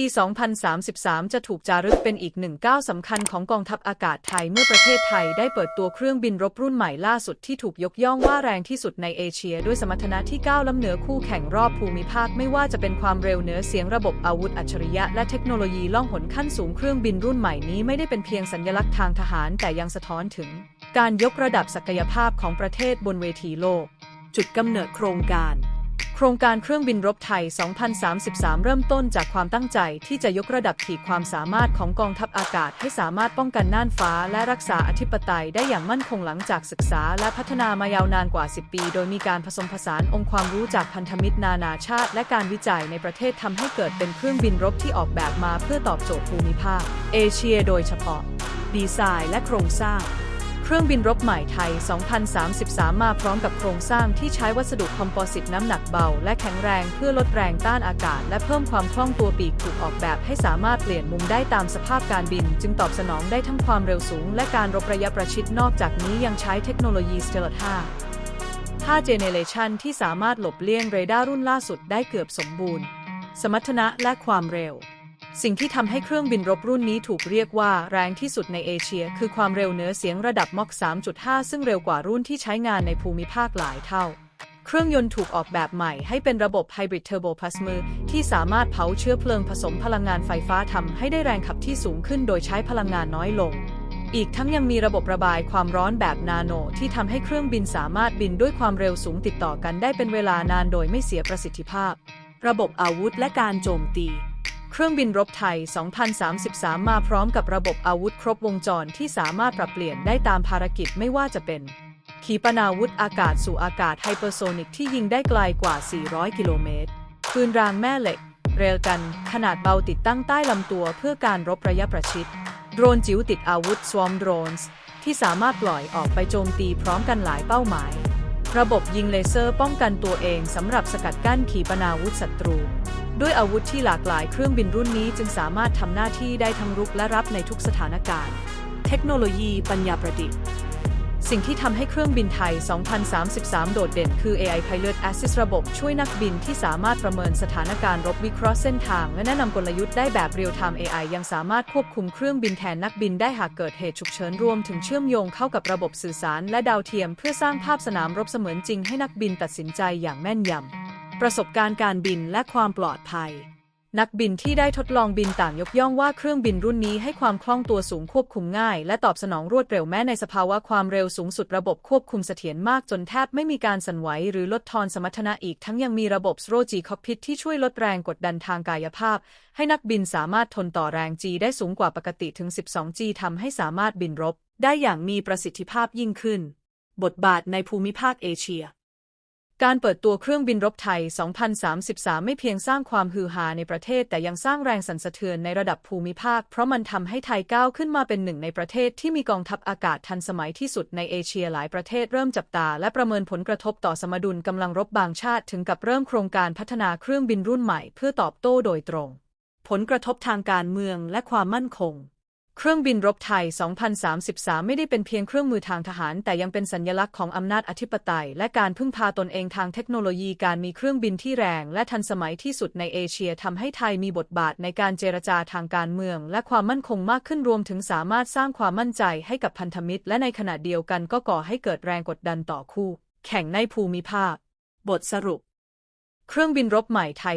ี 2033 จะถูกจารึกเป็นอีกหนึ่งก้าวสำคัญของกองทัพอากาศไทยเมื่อประเทศไทยได้เปิดตัวเครื่องบินรบรุ่นใหม่ล่าสุดที่ถูกยกย่องว่าแรงที่สุดในเอเชีย ด้วยสมรรถนะที่ก้าวล้ำเหนือคู่แข่งรอบภูมิภาค ไม่ว่าจะเป็นความเร็วเหนือเสียงระบบอาวุธอัจฉริยะและเทคโนโลยีล่องหนขั้นสูงเครื่องบินรุ่นใหม่นี้ไม่ได้เป็นเพียงสัญลักษณ์ทางทหาร แต่ยังสะท้อนถึง การยกระดับศักยภาพของประเทศบนเวทีโลก จุดกำเนิดโครงการ ครงการเครื่องบินรบไทย 2033 เริ่มต้นจากความตั้งใจที่จะยกระดับขีดความสามารถของกองทัพอากาศให้สามารถป้องกันน่านฟ้า และรักษาอธิปไตยได้อย่างมั่นคงหลังจากศึกษา และพัฒนามายาวนานกว่า 10 ปี โดยมีการผสมผสานองค์ความรู้จากพันธมิตรนานาชาติ และการวิจัยในประเทศทำให้เกิดเป็นเครื่องบินรบที่ออกแบบมาเพื่อตอบโจทย์ภูมิภาค เอเชีย โดยเฉพาะ ดีไซน์ และโครงสร้าง ครื่องบินรบใหม่ไทย 2033 มาพร้อมกับโครงสร้างที่ใช้วัสดุคอมโพสิตน้ำหนักเบา และแข็งแรงเพื่อลดแรงต้านอากาศ และเพิ่มความคล่องตัวปีกถูกออกแบบให้สามารถเปลี่ยนมุมได้ตามสภาพการบิน จึงตอบสนองได้ทั้งความเร็วสูง และการรบระยะประชิดนอกจากนี้ยังใช้เทคโนโลยี Stealth 5 5 Generation ที่สามารถหลบเลี่ยงเรดาร์รุ่นล่าสุดได้เกือบสมบูรณ์ สมรรถนะและความเร็ว สิ่งที่ทำให้เครื่องบินรบรุ่นนี้ถูกเรียกว่าแรงที่สุดในเอเชีย คือความเร็วเหนือเสียงระดับม็อก 3.5 ซึ่งเร็วกว่ารุ่นที่ใช้งานในภูมิภาคหลายเท่า เครื่องยนต์ถูกออกแบบใหม่ให้เป็นระบบไฮบริดเทอร์โบพลาสมือ ที่สามารถเผาเชื้อเพลิงผสมพลังงานไฟฟ้าทำให้ได้แรงขับที่สูงขึ้นโดยใช้พลังงานน้อยลง อีกทั้งยังมีระบบระบายความร้อนแบบนาโน ที่ทำให้เครื่องบินสามารถบินด้วยความเร็วสูงติดต่อกันได้เป็นเวลานานโดยไม่เสียประสิทธิภาพ ระบบอาวุธและการโจมตี เครื่องบินรบไทย 2033 มาพร้อมกับระบบอาวุธครบวงจรที่สามารถปรับเปลี่ยนได้ตามภารกิจไม่ว่าจะเป็น ขีปนาวุธอากาศสู่อากาศไฮเปอร์โซนิกที่ยิงได้ไกลกว่า 400 กิโลเมตร ปืนรางแม่เหล็ก เรลกัน ขนาดเบาติดตั้งใต้ลำตัวเพื่อการรบระยะประชิด โดรนจิ๋วติดอาวุธ Swarm Drones ที่สามารถปล่อยออกไปโจมตีพร้อมกันหลายเป้าหมาย ระบบยิงเลเซอร์ป้องกันตัวเองสำหรับสกัดกั้นขีปนาวุธศัตรู ด้วยอาวุธที่หลากหลายเครื่องบินรุ่นนี้จึงสามารถทำหน้าที่ได้ทั้งรุกและรับในทุกสถานการณ์ เทคโนโลยีปัญญาประดิษฐ์ สิ่งที่ทำให้เครื่องบินไทย 2033 โดดเด่นคือ AI Pilot Assist ระบบช่วยนักบินที่สามารถประเมินสถานการณ์รบวิเคราะห์เส้นทาง และแนะนำกลยุทธ์ได้แบบ Real Time AI ยังสามารถควบคุมเครื่องบินแทนนักบินได้หากเกิดเหตุฉุกเฉินรวมถึงเชื่อมโยงเข้ากับระบบสื่อสาร และดาวเทียม เพื่อสร้างภาพสนามรบเสมือนจริงให้นักบินตัดสินใจอย่างแม่นยำ ประสบการณ์การบินและความปลอดภัย นักบินที่ได้ทดลองบินต่างยกย่องว่าเครื่องบินรุ่นนี้ให้ความคล่องตัวสูงควบคุมง่าย และตอบสนองรวดเร็วแม้ในสภาวะความเร็วสูงสุดระบบควบคุมเสถียรมากจนแทบไม่มีการสั่นไหวหรือลดทอนสมรรถนะอีกทั้งยังมีระบบ s r o G Cockpit ที่ช่วยลดแรงกดดันทางกายภาพ ให้นักบินสามารถทนต่อแรง G ได้สูงกว่าปกติถึง 12G ทำให้สามารถบินรบ ได้อย่างมีประสิทธิภาพยิ่งขึ้น บทบาทในภูมิภาคเอเชีย การเปิดตัวเครื่องบินรบไทย 2033 ไม่เพียงสร้างความฮือฮาในประเทศ แต่ยังสร้างแรงสั่นสะเทือนในระดับภูมิภาค เพราะมันทำให้ไทยก้าวขึ้นมาเป็นหนึ่งในประเทศที่มีกองทัพอากาศทันสมัยที่สุดในเอเชียหลายประเทศเริ่มจับตา และประเมินผลกระทบต่อสมดุลกำลังรบบางชาติ ถึงกับเริ่มโครงการพัฒนาเครื่องบินรุ่นใหม่ เพื่อตอบโต้โดยตรง ผลกระทบทางการเมืองและความมั่นคง เครื่องบินรบไทย 2033 ไม่ได้เป็นเพียงเครื่องมือทางทหาร แต่ยังเป็นสัญลักษณ์ของอำนาจอธิปไตย และการพึ่งพาตนเองทางเทคโนโลยีการมีเครื่องบินที่แรง และทันสมัยที่สุดในเอเชียทำให้ไทยมีบทบาทในการเจรจาทางการเมือง และความมั่นคงมากขึ้นรวมถึงสามารถสร้างความมั่นใจให้กับพันธมิตร และในขณะเดียวกันก็ก่อให้เกิดแรงกดดันต่อคู่ แข่งในภูมิภาค บทสรุป เครื่องบินรบใหม่ไทย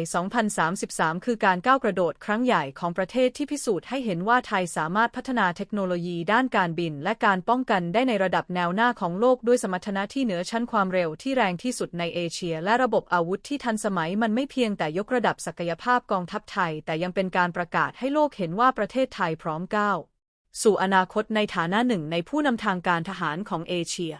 2033 คือการก้าวกระโดดครั้งใหญ่ของประเทศที่พิสูจน์ให้เห็นว่าไทยสามารถพัฒนาเทคโนโลยีด้านการบินและการป้องกันได้ในระดับแนวหน้าของโลกด้วยสมรรถนะที่เหนือชั้นความเร็วที่แรงที่สุดในเอเชีย และระบบอาวุธที่ทันสมัยมันไม่เพียงแต่ยกระดับศักยภาพกองทัพไทย แต่ยังเป็นการประกาศให้โลกเห็นว่าประเทศไทยพร้อมก้าวสู่อนาคตในฐานะหนึ่งในผู้นำทางการทหารของเอเชีย